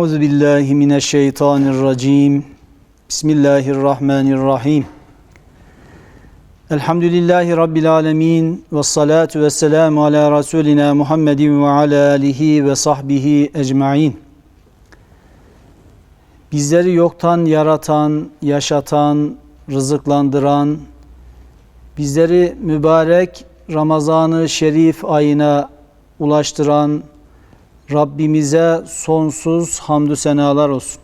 Euzu billahi mineşşeytanirracim. Bismillahirrahmanirrahim. Elhamdülillahi rabbil alamin ve salatu vesselamu ala rasulina Muhammedin ve ala alihi ve sahbihi ecmaîn. Bizleri yoktan yaratan, yaşatan, rızıklandıran, bizleri mübarek Ramazan-ı Şerif ayına ulaştıran Rabbimize sonsuz hamdü senalar olsun.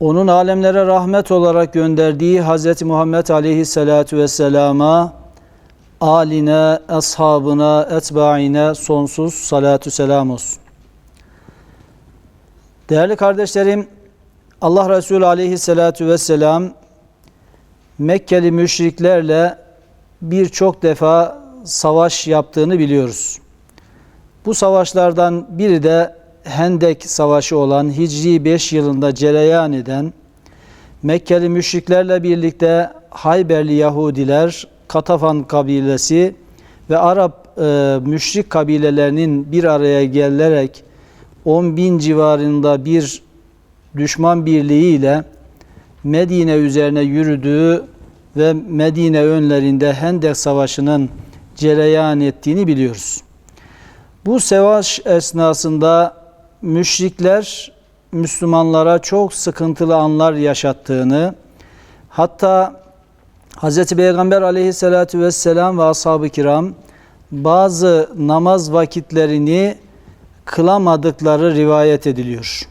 Onun alemlere rahmet olarak gönderdiği Hz. Muhammed Aleyhisselatü Vesselam'a, aline, ashabına, etbaine sonsuz salatü selam olsun. Değerli kardeşlerim, Allah Resulü Aleyhisselatü Vesselam Mekkeli müşriklerle birçok defa savaş yaptığını biliyoruz. Bu savaşlardan biri de Hendek Savaşı olan Hicri 5 yılında cereyan eden Mekkeli müşriklerle birlikte Hayberli Yahudiler, Katafan kabilesi ve Arap e, müşrik kabilelerinin bir araya gelerek 10 bin civarında bir düşman birliğiyle Medine üzerine yürüdüğü ve Medine önlerinde Hendek Savaşı'nın cereyan ettiğini biliyoruz. Bu savaş esnasında müşrikler Müslümanlara çok sıkıntılı anlar yaşattığını, hatta Hz. Peygamber aleyhissalatü vesselam ve ashab-ı kiram bazı namaz vakitlerini kılamadıkları rivayet ediliyor.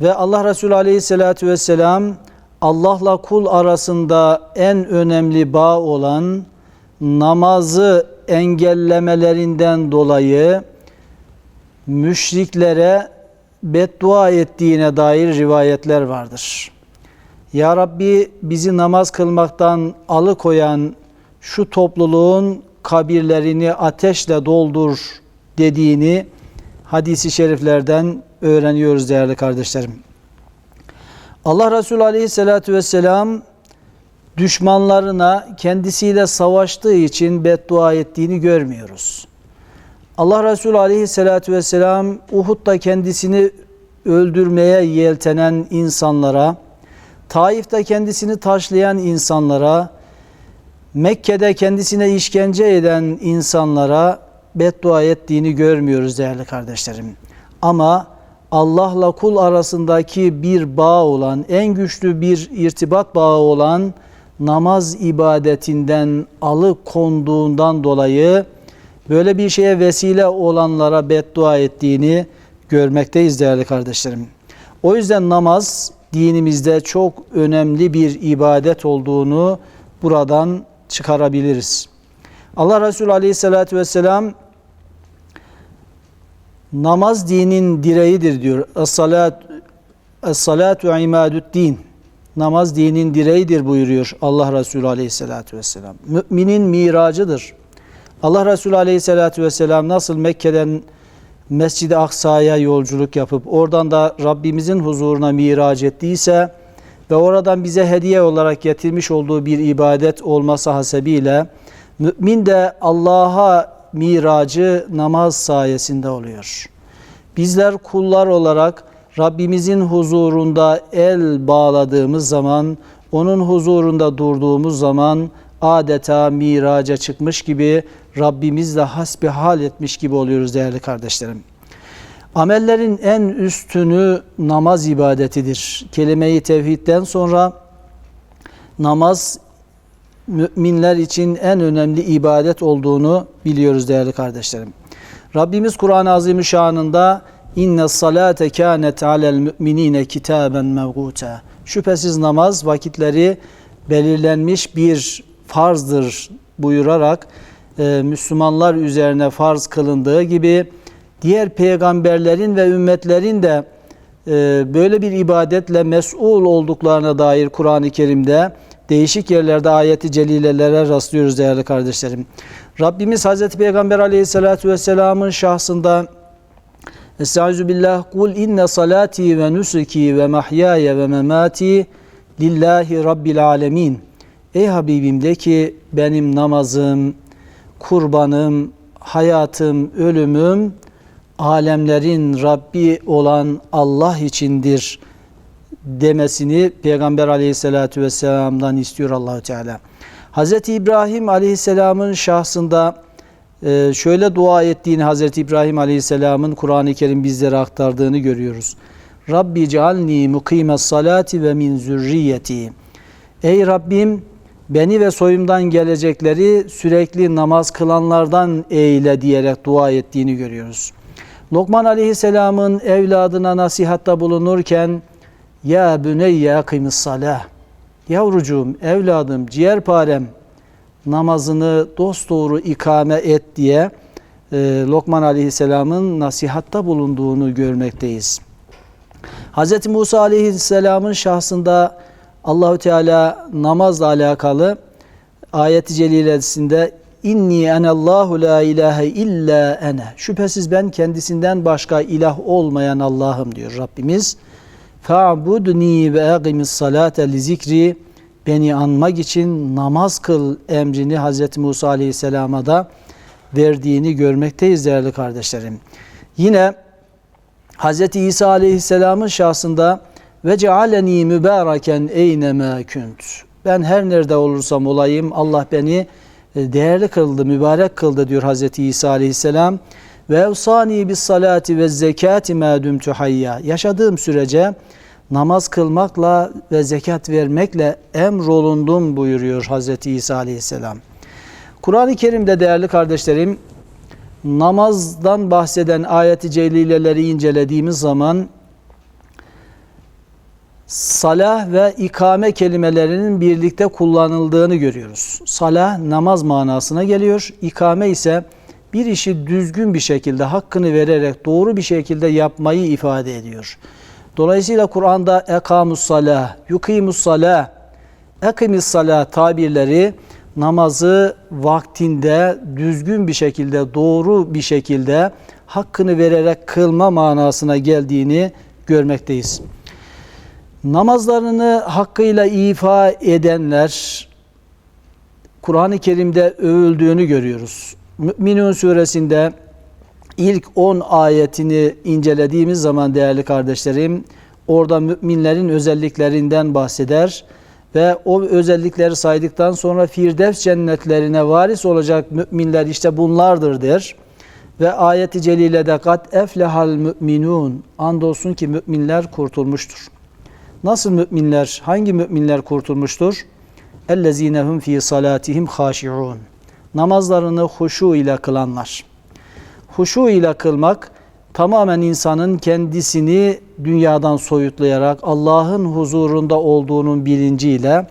Ve Allah Resulü aleyhissalatü vesselam Allah'la kul arasında en önemli bağ olan namazı engellemelerinden dolayı müşriklere beddua ettiğine dair rivayetler vardır. Ya Rabbi bizi namaz kılmaktan alıkoyan şu topluluğun kabirlerini ateşle doldur dediğini hadisi şeriflerden öğreniyoruz değerli kardeşlerim. Allah Resulü Aleyhisselatü Vesselam düşmanlarına kendisiyle savaştığı için beddua ettiğini görmüyoruz. Allah Resulü Aleyhisselatü Vesselam Uhud'da kendisini öldürmeye yeltenen insanlara, Taif'te kendisini taşlayan insanlara, Mekke'de kendisine işkence eden insanlara beddua ettiğini görmüyoruz değerli kardeşlerim. Ama Allah'la kul arasındaki bir bağ olan, en güçlü bir irtibat bağı olan namaz ibadetinden alıkonduğundan dolayı böyle bir şeye vesile olanlara beddua ettiğini görmekteyiz değerli kardeşlerim. O yüzden namaz dinimizde çok önemli bir ibadet olduğunu buradan çıkarabiliriz. Allah Resulü Aleyhisselatü Vesselam namaz dinin direğidir diyor. Es-salat Es-salatu imadü'd-din. Namaz dinin direğidir buyuruyor Allah Resulü Aleyhisselatü Vesselam. Müminin miracıdır. Allah Resulü Aleyhisselatü Vesselam nasıl Mekke'den Mescid-i Aksa'ya yolculuk yapıp oradan da Rabbimizin huzuruna miraç ettiyse ve oradan bize hediye olarak getirmiş olduğu bir ibadet olması hasebiyle mümin de Allah'a miracı namaz sayesinde oluyor. Bizler kullar olarak Rabbimizin huzurunda el bağladığımız zaman, onun huzurunda durduğumuz zaman adeta miraca çıkmış gibi Rabbimizle hasbihal etmiş gibi oluyoruz değerli kardeşlerim. Amellerin en üstünü namaz ibadetidir. Kelime-i tevhidden sonra namaz müminler için en önemli ibadet olduğunu biliyoruz değerli kardeşlerim. Rabbimiz Kur'an-ı Azimüşşan'ında inne salate kânet alel müminine kitaben mevguta. Şüphesiz namaz vakitleri belirlenmiş bir farzdır buyurarak e, Müslümanlar üzerine farz kılındığı gibi diğer peygamberlerin ve ümmetlerin de e, böyle bir ibadetle mesul olduklarına dair Kur'an-ı Kerim'de değişik yerlerde ayeti celilelere rastlıyoruz değerli kardeşlerim. Rabbimiz Hazreti Peygamber aleyhissalatü vesselamın şahsında Estaizu billah kul inne salati ve nusuki ve mahyaya ve memati lillahi rabbil alemin. Ey Habibim de ki benim namazım, kurbanım, hayatım, ölümüm alemlerin Rabbi olan Allah içindir demesini Peygamber aleyhissalatü vesselam'dan istiyor Allahu Teala. Hazreti İbrahim aleyhisselamın şahsında e, şöyle dua ettiğini Hazreti İbrahim aleyhisselamın Kur'an-ı Kerim bizlere aktardığını görüyoruz. Rabbi cealni mukimes salati ve min zürriyeti. Ey Rabbim beni ve soyumdan gelecekleri sürekli namaz kılanlardan eyle diyerek dua ettiğini görüyoruz. Lokman aleyhisselamın evladına nasihatta bulunurken ya büneyye kıymis salah. Yavrucuğum, evladım, ciğerparem namazını dosdoğru ikame et diye e, Lokman Aleyhisselam'ın nasihatta bulunduğunu görmekteyiz. Hz. Musa Aleyhisselam'ın şahsında Allahü Teala namazla alakalı ayet-i celilesinde inni enallahu la ilahe illa ene. Şüphesiz ben kendisinden başka ilah olmayan Allah'ım diyor Rabbimiz. Fa'budni ve aqimis salate li zikri beni anmak için namaz kıl emrini Hz. Musa Aleyhisselam'a da verdiğini görmekteyiz değerli kardeşlerim. Yine Hz. İsa Aleyhisselam'ın şahsında ve cealeni mübareken eyneme künt. Ben her nerede olursam olayım Allah beni e, değerli kıldı, mübarek kıldı diyor Hz. İsa Aleyhisselam. Ve evsani bis salati ve zekati ma dumtu hayya. Yaşadığım sürece namaz kılmakla ve zekat vermekle emrolundum buyuruyor Hz. İsa Aleyhisselam. Kur'an-ı Kerim'de değerli kardeşlerim namazdan bahseden ayet-i celileleri incelediğimiz zaman salah ve ikame kelimelerinin birlikte kullanıldığını görüyoruz. Salah namaz manasına geliyor. İkame ise bir işi düzgün bir şekilde hakkını vererek doğru bir şekilde yapmayı ifade ediyor. Dolayısıyla Kur'an'da ekamus salah, yukimus salah, ekimis salah tabirleri namazı vaktinde düzgün bir şekilde, doğru bir şekilde hakkını vererek kılma manasına geldiğini görmekteyiz. Namazlarını hakkıyla ifa edenler Kur'an-ı Kerim'de övüldüğünü görüyoruz. Mü'minun suresinde ilk 10 ayetini incelediğimiz zaman değerli kardeşlerim orada müminlerin özelliklerinden bahseder ve o özellikleri saydıktan sonra Firdevs cennetlerine varis olacak müminler işte bunlardır der. Ve ayeti celilede kat eflehal müminun andolsun ki müminler kurtulmuştur. Nasıl müminler, hangi müminler kurtulmuştur? Ellezinehum fi salatihim haşiun. Namazlarını huşu ile kılanlar. Huşu ile kılmak tamamen insanın kendisini dünyadan soyutlayarak Allah'ın huzurunda olduğunun bilinciyle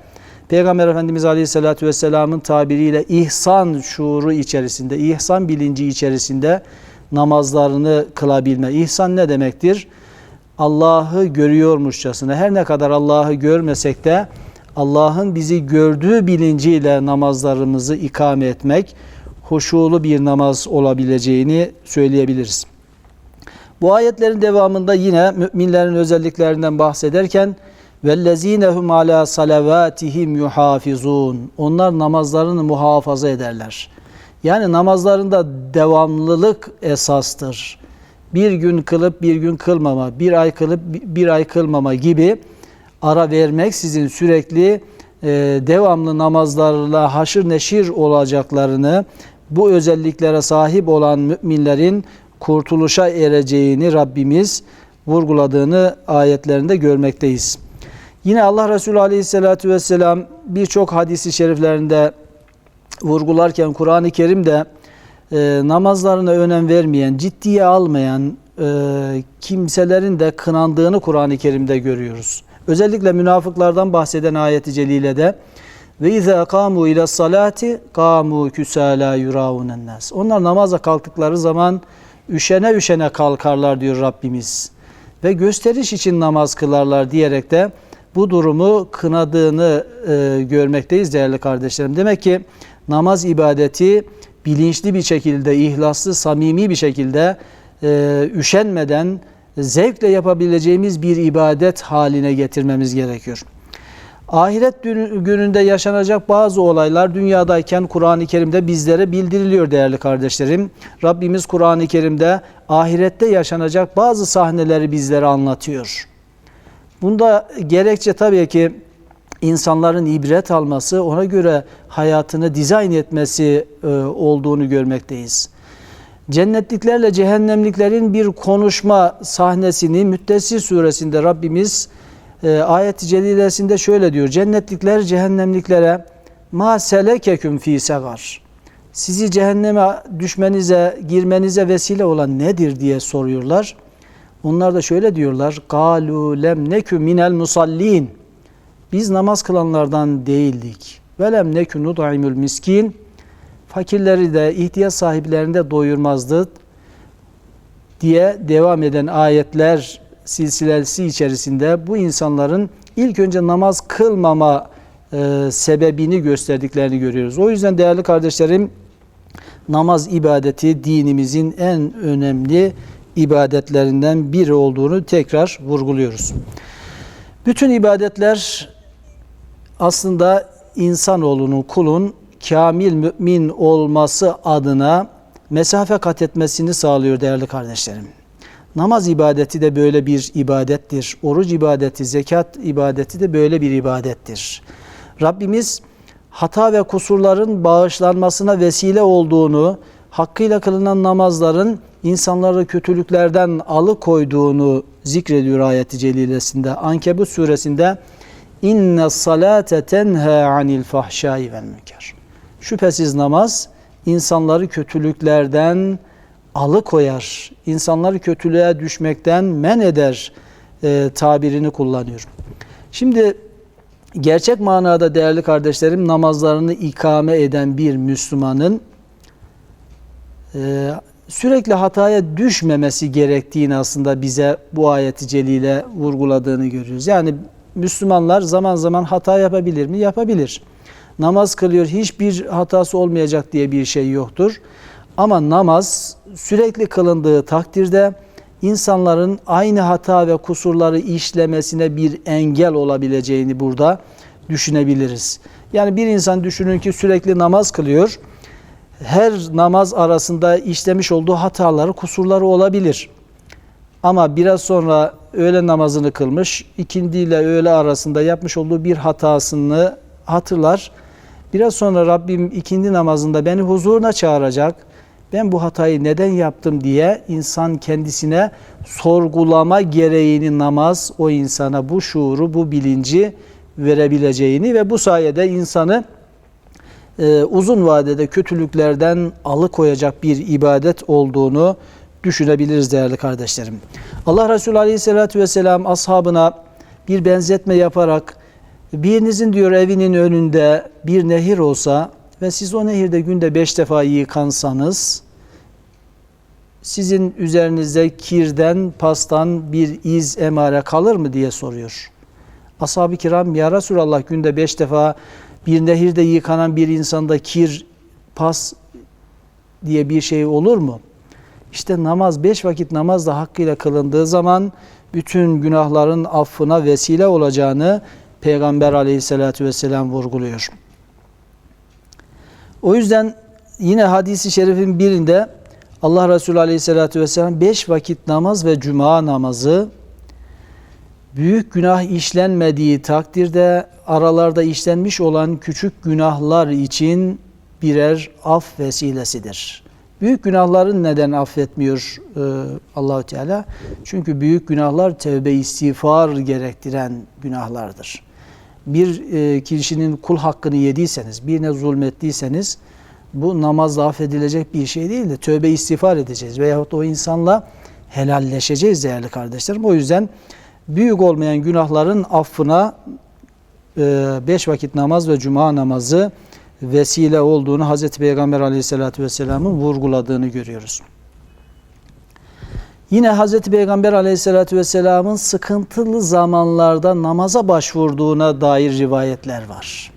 Peygamber Efendimiz Aleyhisselatü Vesselam'ın tabiriyle ihsan şuuru içerisinde, ihsan bilinci içerisinde namazlarını kılabilme. İhsan ne demektir? Allah'ı görüyormuşçasına her ne kadar Allah'ı görmesek de Allah'ın bizi gördüğü bilinciyle namazlarımızı ikame etmek huşulu bir namaz olabileceğini söyleyebiliriz. Bu ayetlerin devamında yine müminlerin özelliklerinden bahsederken vellezinehum ala salavatihim yuhafizun. Onlar namazlarını muhafaza ederler. Yani namazlarında devamlılık esastır. Bir gün kılıp bir gün kılmama, bir ay kılıp bir ay kılmama gibi ara vermek sizin sürekli devamlı namazlarla haşır neşir olacaklarını, bu özelliklere sahip olan müminlerin kurtuluşa ereceğini Rabbimiz vurguladığını ayetlerinde görmekteyiz. Yine Allah Resulü Aleyhisselatü Vesselam birçok hadisi şeriflerinde vurgularken Kur'an-ı Kerim'de e, namazlarına önem vermeyen, ciddiye almayan e, kimselerin de kınandığını Kur'an-ı Kerim'de görüyoruz. Özellikle münafıklardan bahseden ayeti celilede ve izâ kâmû ile salati kâmû küsâlâ yurâunen nas. Onlar namaza kalktıkları zaman üşene üşene kalkarlar diyor Rabbimiz. Ve gösteriş için namaz kılarlar diyerek de bu durumu kınadığını e, görmekteyiz değerli kardeşlerim. Demek ki namaz ibadeti bilinçli bir şekilde, ihlaslı, samimi bir şekilde e, üşenmeden zevkle yapabileceğimiz bir ibadet haline getirmemiz gerekiyor. Ahiret gününde yaşanacak bazı olaylar dünyadayken Kur'an-ı Kerim'de bizlere bildiriliyor değerli kardeşlerim. Rabbimiz Kur'an-ı Kerim'de ahirette yaşanacak bazı sahneleri bizlere anlatıyor. Bunda gerekçe tabii ki insanların ibret alması, ona göre hayatını dizayn etmesi e, olduğunu görmekteyiz. Cennetliklerle cehennemliklerin bir konuşma sahnesini Müddessir suresinde Rabbimiz e, ayet-i celilesinde şöyle diyor. Cennetlikler cehennemliklere ma selekeküm fi segar. Sizi cehenneme düşmenize, girmenize vesile olan nedir diye soruyorlar. Onlar da şöyle diyorlar. Galu lem nekü minel musallin. Biz namaz kılanlardan değildik. Ve lem nekü nud'imul miskin. Fakirleri de ihtiyaç sahiplerini de doyurmazdı diye devam eden ayetler silsilesi içerisinde bu insanların ilk önce namaz kılmama e, sebebini gösterdiklerini görüyoruz. O yüzden değerli kardeşlerim namaz ibadeti dinimizin en önemli ibadetlerinden biri olduğunu tekrar vurguluyoruz. Bütün ibadetler aslında insanoğlunun kulun kamil mümin olması adına mesafe kat etmesini sağlıyor değerli kardeşlerim. Namaz ibadeti de böyle bir ibadettir. Oruç ibadeti, zekat ibadeti de böyle bir ibadettir. Rabbimiz hata ve kusurların bağışlanmasına vesile olduğunu, hakkıyla kılınan namazların insanları kötülüklerden alıkoyduğunu zikrediyor ayeti celilesinde. Ankebut suresinde inne salate tenha anil fahşai vel münker. Şüphesiz namaz insanları kötülüklerden alıkoyar, insanları kötülüğe düşmekten men eder e, tabirini kullanıyor. Şimdi gerçek manada değerli kardeşlerim namazlarını ikame eden bir Müslümanın e, sürekli hataya düşmemesi gerektiğini aslında bize bu ayeti celile vurguladığını görüyoruz. Yani Müslümanlar zaman zaman hata yapabilir mi? Yapabilir. Namaz kılıyor hiçbir hatası olmayacak diye bir şey yoktur. Ama namaz sürekli kılındığı takdirde insanların aynı hata ve kusurları işlemesine bir engel olabileceğini burada düşünebiliriz. Yani bir insan düşünün ki sürekli namaz kılıyor. Her namaz arasında işlemiş olduğu hataları, kusurları olabilir. Ama biraz sonra öğle namazını kılmış, ikindi ile öğle arasında yapmış olduğu bir hatasını hatırlar. Biraz sonra Rabbim ikindi namazında beni huzuruna çağıracak. Ben bu hatayı neden yaptım diye insan kendisine sorgulama gereğini namaz o insana bu şuuru, bu bilinci verebileceğini ve bu sayede insanı e, uzun vadede kötülüklerden alıkoyacak bir ibadet olduğunu düşünebiliriz değerli kardeşlerim. Allah Resulü Aleyhisselatü Vesselam ashabına bir benzetme yaparak birinizin diyor evinin önünde bir nehir olsa ve siz o nehirde günde beş defa yıkansanız sizin üzerinizde kirden, pastan bir iz, emare kalır mı diye soruyor. Ashab-ı kiram ya Resulallah günde beş defa bir nehirde yıkanan bir insanda kir, pas diye bir şey olur mu? İşte namaz, beş vakit namaz da hakkıyla kılındığı zaman bütün günahların affına vesile olacağını Peygamber aleyhissalatü vesselam vurguluyor. O yüzden yine hadisi şerifin birinde Allah Resulü aleyhissalatü vesselam beş vakit namaz ve cuma namazı büyük günah işlenmediği takdirde aralarda işlenmiş olan küçük günahlar için birer af vesilesidir. Büyük günahların neden affetmiyor e, Allahu Teala? Çünkü büyük günahlar tevbe istiğfar gerektiren günahlardır. Bir e, kişinin kul hakkını yediyseniz, birine zulmettiyseniz bu namazla affedilecek bir şey değil de tövbe istiğfar edeceğiz veyahut o insanla helalleşeceğiz değerli kardeşlerim. O yüzden büyük olmayan günahların affına e, beş vakit namaz ve cuma namazı vesile olduğunu Hazreti Peygamber aleyhissalatü vesselamın vurguladığını görüyoruz. Yine Hazreti Peygamber aleyhissalatü vesselamın sıkıntılı zamanlarda namaza başvurduğuna dair rivayetler var.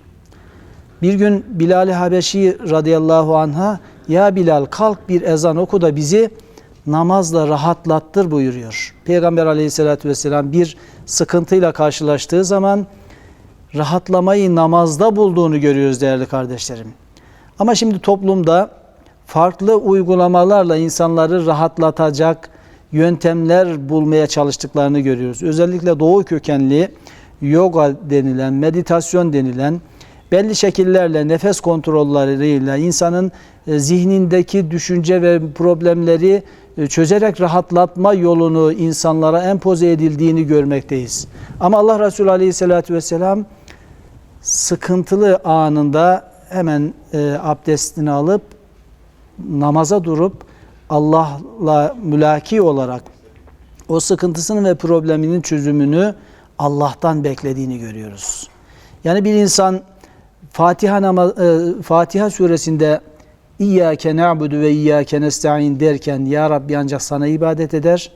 Bir gün Bilal-i Habeşi radıyallahu anha ya Bilal kalk bir ezan oku da bizi namazla rahatlattır buyuruyor. Peygamber aleyhissalatü vesselam bir sıkıntıyla karşılaştığı zaman rahatlamayı namazda bulduğunu görüyoruz değerli kardeşlerim. Ama şimdi toplumda farklı uygulamalarla insanları rahatlatacak yöntemler bulmaya çalıştıklarını görüyoruz. Özellikle doğu kökenli yoga denilen, meditasyon denilen belli şekillerle, nefes kontrolleriyle insanın e, zihnindeki düşünce ve problemleri e, çözerek rahatlatma yolunu insanlara empoze edildiğini görmekteyiz. Ama Allah Resulü Aleyhisselatü Vesselam sıkıntılı anında hemen e, abdestini alıp namaza durup Allah'la mülaki olarak o sıkıntısının ve probleminin çözümünü Allah'tan beklediğini görüyoruz. Yani bir insan Fatiha namaz, e, Fatiha suresinde İyyâke na'budu ve iyyâke nesta'in derken Ya Rabbi ancak sana ibadet eder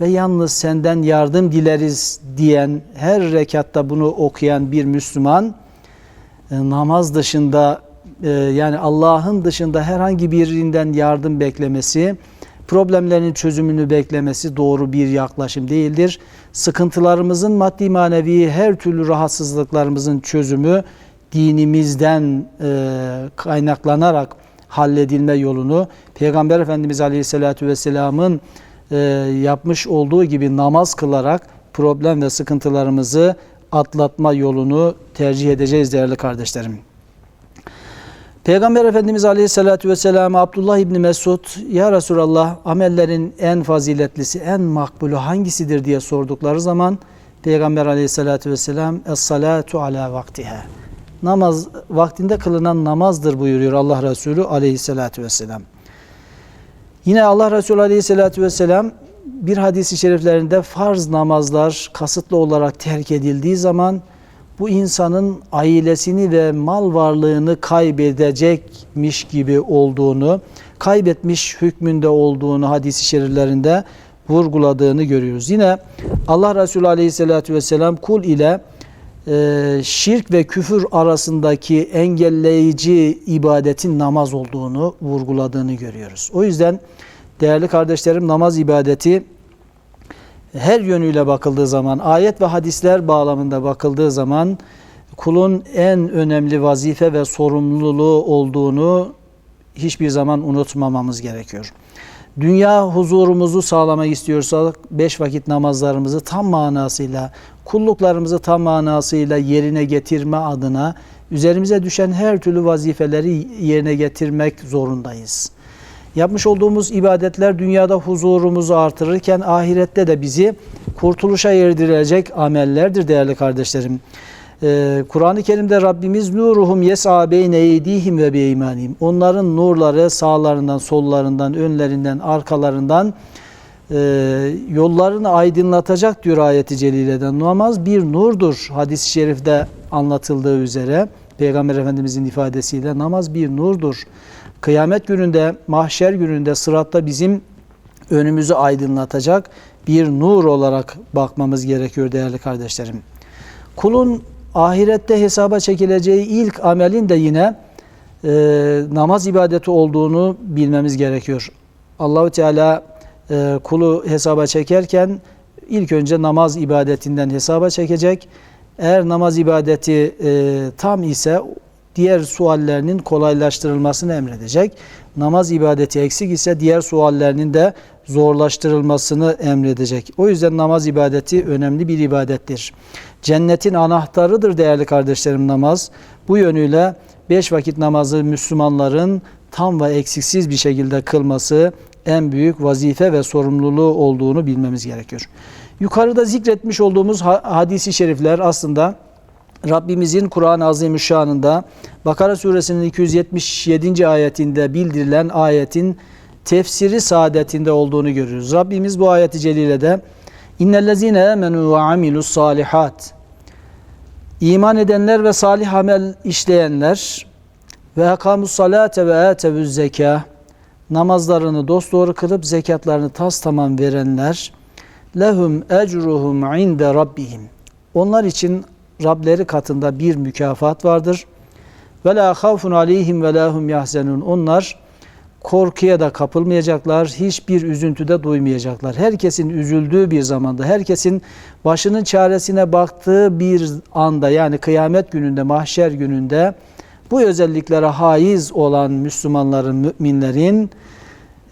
ve yalnız senden yardım dileriz diyen her rekatta bunu okuyan bir Müslüman e, namaz dışında e, yani Allah'ın dışında herhangi birinden yardım beklemesi, problemlerin çözümünü beklemesi doğru bir yaklaşım değildir. Sıkıntılarımızın maddi manevi her türlü rahatsızlıklarımızın çözümü dinimizden e, kaynaklanarak halledilme yolunu Peygamber Efendimiz Aleyhisselatü Vesselam'ın e, yapmış olduğu gibi namaz kılarak problem ve sıkıntılarımızı atlatma yolunu tercih edeceğiz değerli kardeşlerim. Peygamber Efendimiz Aleyhisselatü Vesselam Abdullah İbni Mesud Ya Resulallah amellerin en faziletlisi, en makbulü hangisidir diye sordukları zaman Peygamber Aleyhisselatü Vesselam Es-salatu ala vaktiha namaz vaktinde kılınan namazdır buyuruyor Allah Resulü aleyhissalatü vesselam. Yine Allah Resulü aleyhissalatü vesselam bir hadisi şeriflerinde farz namazlar kasıtlı olarak terk edildiği zaman bu insanın ailesini ve mal varlığını kaybedecekmiş gibi olduğunu, kaybetmiş hükmünde olduğunu hadisi şeriflerinde vurguladığını görüyoruz. Yine Allah Resulü Aleyhisselatü Vesselam kul ile şirk ve küfür arasındaki engelleyici ibadetin namaz olduğunu vurguladığını görüyoruz. O yüzden değerli kardeşlerim namaz ibadeti her yönüyle bakıldığı zaman, ayet ve hadisler bağlamında bakıldığı zaman kulun en önemli vazife ve sorumluluğu olduğunu hiçbir zaman unutmamamız gerekiyor. Dünya huzurumuzu sağlamak istiyorsak beş vakit namazlarımızı tam manasıyla, kulluklarımızı tam manasıyla yerine getirme adına üzerimize düşen her türlü vazifeleri yerine getirmek zorundayız. Yapmış olduğumuz ibadetler dünyada huzurumuzu artırırken ahirette de bizi kurtuluşa erdirecek amellerdir değerli kardeşlerim. Ee, Kur'an-ı Kerim'de Rabbimiz nuruhum yes'a beyne eydihim ve beymanihim. Onların nurları sağlarından, sollarından, önlerinden, arkalarından e, yollarını aydınlatacak diyor ayeti celileden. Namaz bir nurdur. Hadis-i şerifte anlatıldığı üzere Peygamber Efendimizin ifadesiyle namaz bir nurdur. Kıyamet gününde, mahşer gününde, sıratta bizim önümüzü aydınlatacak bir nur olarak bakmamız gerekiyor değerli kardeşlerim. Kulun ahirette hesaba çekileceği ilk amelin de yine e, namaz ibadeti olduğunu bilmemiz gerekiyor. Allahu Teala e, kulu hesaba çekerken ilk önce namaz ibadetinden hesaba çekecek. Eğer namaz ibadeti e, tam ise diğer suallerinin kolaylaştırılmasını emredecek. Namaz ibadeti eksik ise diğer suallerinin de zorlaştırılmasını emredecek. O yüzden namaz ibadeti önemli bir ibadettir. Cennetin anahtarıdır değerli kardeşlerim namaz. Bu yönüyle beş vakit namazı Müslümanların tam ve eksiksiz bir şekilde kılması en büyük vazife ve sorumluluğu olduğunu bilmemiz gerekiyor. Yukarıda zikretmiş olduğumuz hadisi şerifler aslında Rabbimizin Kur'an-ı Azimüşşan'ında Bakara suresinin 277. ayetinde bildirilen ayetin tefsiri saadetinde olduğunu görüyoruz. Rabbimiz bu ayeti celilede İnnellezine amenu ve amilus salihat İman edenler ve salih amel işleyenler ve akamus salate ve atevüz zeka namazlarını dosdoğru kılıp zekatlarını tas tamam verenler lehum ecruhum inde rabbihim onlar için Rableri katında bir mükafat vardır. Ve la aleyhim ve lahum yahzenun. Onlar korkuya da kapılmayacaklar, hiçbir üzüntü de duymayacaklar. Herkesin üzüldüğü bir zamanda, herkesin başının çaresine baktığı bir anda yani kıyamet gününde, mahşer gününde bu özelliklere haiz olan Müslümanların, müminlerin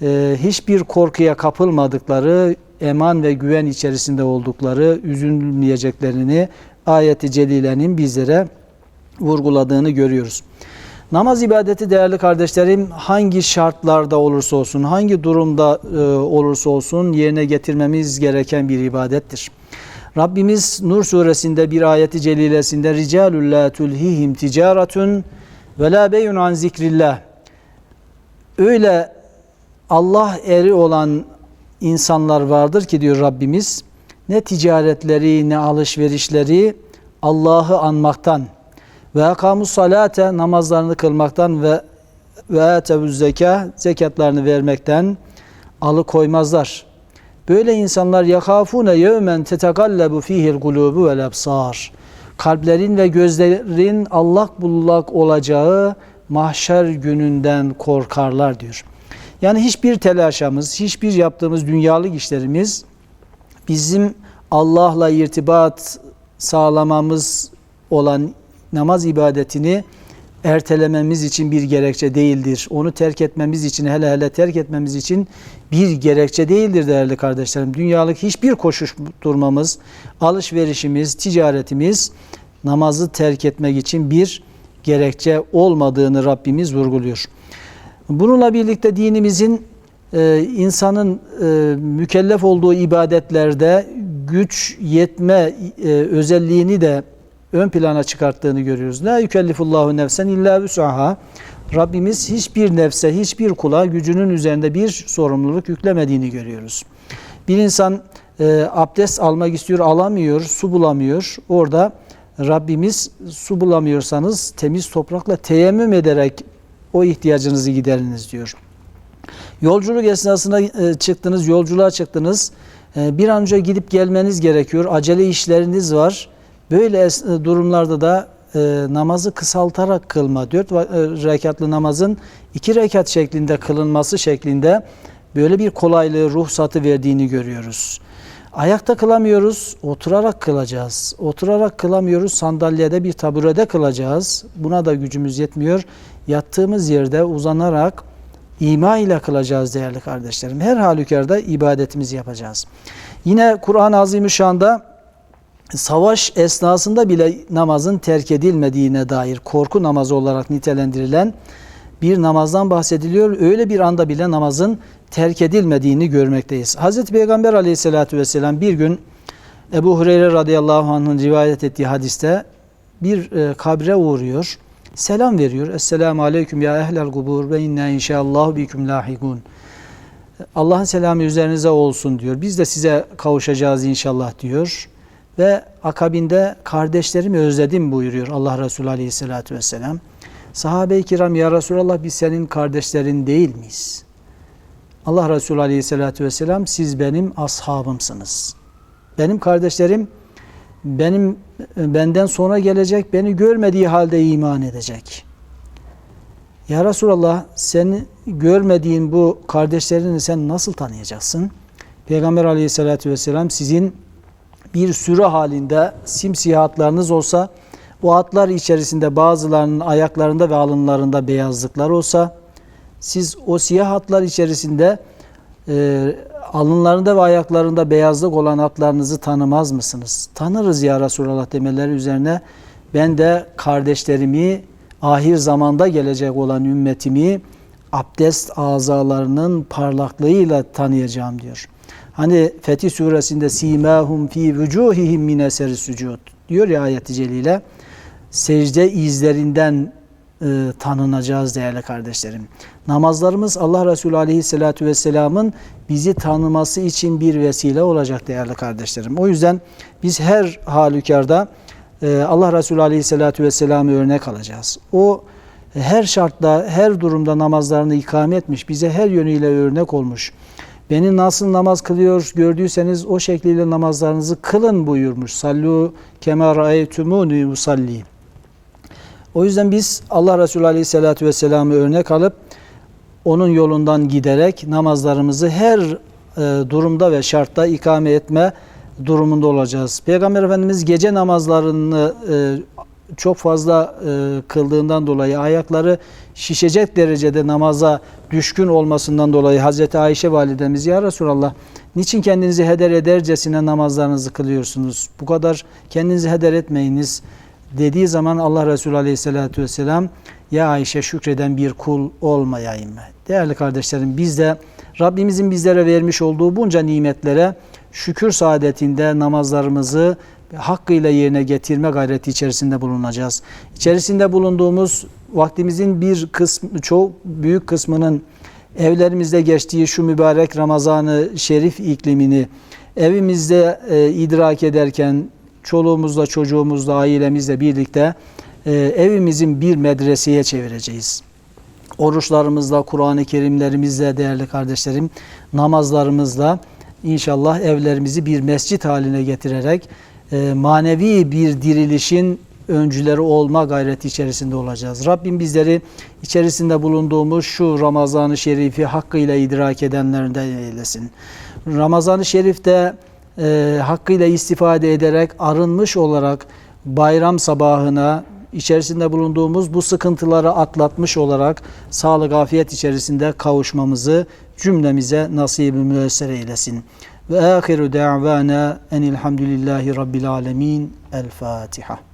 e, hiçbir korkuya kapılmadıkları, eman ve güven içerisinde oldukları, üzülmeyeceklerini ayeti celilenin bizlere vurguladığını görüyoruz. Namaz ibadeti değerli kardeşlerim hangi şartlarda olursa olsun, hangi durumda e, olursa olsun yerine getirmemiz gereken bir ibadettir. Rabbimiz Nur suresinde bir ayeti celilesinde ricalul la tulhihim ticaretun ve la beyun an. Öyle Allah eri olan insanlar vardır ki diyor Rabbimiz ne ticaretleri ne alışverişleri Allah'ı anmaktan ve akamus salate namazlarını kılmaktan ve ve atevüz zeka zekatlarını vermekten alıkoymazlar. Böyle insanlar yakafune yevmen tetekallabu fihil kulubu vel absar. Kalplerin ve gözlerin allak bullak olacağı mahşer gününden korkarlar diyor. Yani hiçbir telaşamız, hiçbir yaptığımız dünyalık işlerimiz bizim Allah'la irtibat sağlamamız olan namaz ibadetini ertelememiz için bir gerekçe değildir. Onu terk etmemiz için hele hele terk etmemiz için bir gerekçe değildir değerli kardeşlerim. Dünyalık hiçbir koşuşturmamız, alışverişimiz, ticaretimiz namazı terk etmek için bir gerekçe olmadığını Rabbimiz vurguluyor. Bununla birlikte dinimizin e, insanın e, mükellef olduğu ibadetlerde güç yetme e, özelliğini de ön plana çıkarttığını görüyoruz. La yükellifullahu nefsen illa vüsaha. Rabbimiz hiçbir nefse, hiçbir kula gücünün üzerinde bir sorumluluk yüklemediğini görüyoruz. Bir insan e, abdest almak istiyor, alamıyor, su bulamıyor. Orada Rabbimiz su bulamıyorsanız temiz toprakla teyemmüm ederek o ihtiyacınızı gideriniz diyor. Yolculuk esnasında e, çıktınız, yolculuğa çıktınız. E, bir an önce gidip gelmeniz gerekiyor. Acele işleriniz var. Böyle es- durumlarda da e, namazı kısaltarak kılma. Dört e, rekatlı namazın iki rekat şeklinde kılınması şeklinde böyle bir kolaylığı, ruhsatı verdiğini görüyoruz. Ayakta kılamıyoruz, oturarak kılacağız. Oturarak kılamıyoruz, sandalyede bir taburede kılacağız. Buna da gücümüz yetmiyor. Yattığımız yerde uzanarak ima ile kılacağız değerli kardeşlerim. Her halükarda ibadetimizi yapacağız. Yine Kur'an-ı Azimüşşan'da savaş esnasında bile namazın terk edilmediğine dair korku namazı olarak nitelendirilen bir namazdan bahsediliyor. Öyle bir anda bile namazın terk edilmediğini görmekteyiz. Hazreti Peygamber aleyhissalatü vesselam bir gün Ebu Hureyre radıyallahu anh'ın rivayet ettiği hadiste bir e, kabre uğruyor. Selam veriyor. Esselamu aleyküm ya ehlel kubur ve inna inşaallahu biküm lahikun. Allah'ın selamı üzerinize olsun diyor. Biz de size kavuşacağız inşallah diyor. Ve akabinde kardeşlerimi özledim buyuruyor Allah Resulü Aleyhisselatü Vesselam. Sahabe-i kiram ya Resulallah biz senin kardeşlerin değil miyiz? Allah Resulü Aleyhisselatü Vesselam siz benim ashabımsınız. Benim kardeşlerim benim benden sonra gelecek, beni görmediği halde iman edecek. Ya Resulallah seni görmediğin bu kardeşlerini sen nasıl tanıyacaksın? Peygamber Aleyhisselatü Vesselam sizin bir sürü halinde simsiyah atlarınız olsa o atlar içerisinde bazılarının ayaklarında ve alınlarında beyazlıklar olsa siz o siyah atlar içerisinde e, alınlarında ve ayaklarında beyazlık olan atlarınızı tanımaz mısınız? Tanırız ya Resulallah demeleri üzerine ben de kardeşlerimi ahir zamanda gelecek olan ümmetimi abdest azalarının parlaklığıyla tanıyacağım diyor. Hani Fetih suresinde simahum fi vucuhihim min eseri sucud diyor ya ayet-i celile. Secde izlerinden e, tanınacağız değerli kardeşlerim. Namazlarımız Allah Resulü Aleyhisselatü Vesselam'ın bizi tanıması için bir vesile olacak değerli kardeşlerim. O yüzden biz her halükarda e, Allah Resulü Aleyhisselatü Vesselam'ı örnek alacağız. O her şartta, her durumda namazlarını ikame etmiş, bize her yönüyle örnek olmuş. Beni nasıl namaz kılıyor gördüyseniz o şekliyle namazlarınızı kılın buyurmuş. Sallu kema raeytumuni usalli. O yüzden biz Allah Resulü Aleyhisselatü Vesselam'ı örnek alıp onun yolundan giderek namazlarımızı her e, durumda ve şartta ikame etme durumunda olacağız. Peygamber Efendimiz gece namazlarını e, çok fazla e, kıldığından dolayı ayakları şişecek derecede namaza düşkün olmasından dolayı Hazreti Ayşe validemiz ya Resulallah niçin kendinizi heder edercesine namazlarınızı kılıyorsunuz? Bu kadar kendinizi heder etmeyiniz dediği zaman Allah Resulü Aleyhisselatü Vesselam ya Ayşe şükreden bir kul olmayayım? Değerli kardeşlerim biz de Rabbimizin bizlere vermiş olduğu bunca nimetlere şükür saadetinde namazlarımızı hakkıyla yerine getirme gayreti içerisinde bulunacağız. İçerisinde bulunduğumuz vaktimizin bir kısmı, çok büyük kısmının evlerimizde geçtiği şu mübarek Ramazanı Şerif iklimini evimizde e, idrak ederken çoluğumuzla, çocuğumuzla, ailemizle birlikte e, evimizin bir medreseye çevireceğiz. Oruçlarımızla, Kur'an-ı Kerimlerimizle değerli kardeşlerim, namazlarımızla inşallah evlerimizi bir mescit haline getirerek e, manevi bir dirilişin öncüleri olma gayreti içerisinde olacağız. Rabbim bizleri içerisinde bulunduğumuz şu Ramazan-ı Şerif'i hakkıyla idrak edenlerden eylesin. Ramazan-ı Şerif'te e, hakkıyla istifade ederek arınmış olarak bayram sabahına içerisinde bulunduğumuz bu sıkıntıları atlatmış olarak sağlık afiyet içerisinde kavuşmamızı cümlemize nasip-i müessere eylesin. Ve ahiru da'vana enilhamdülillahi rabbil alemin. El Fatiha.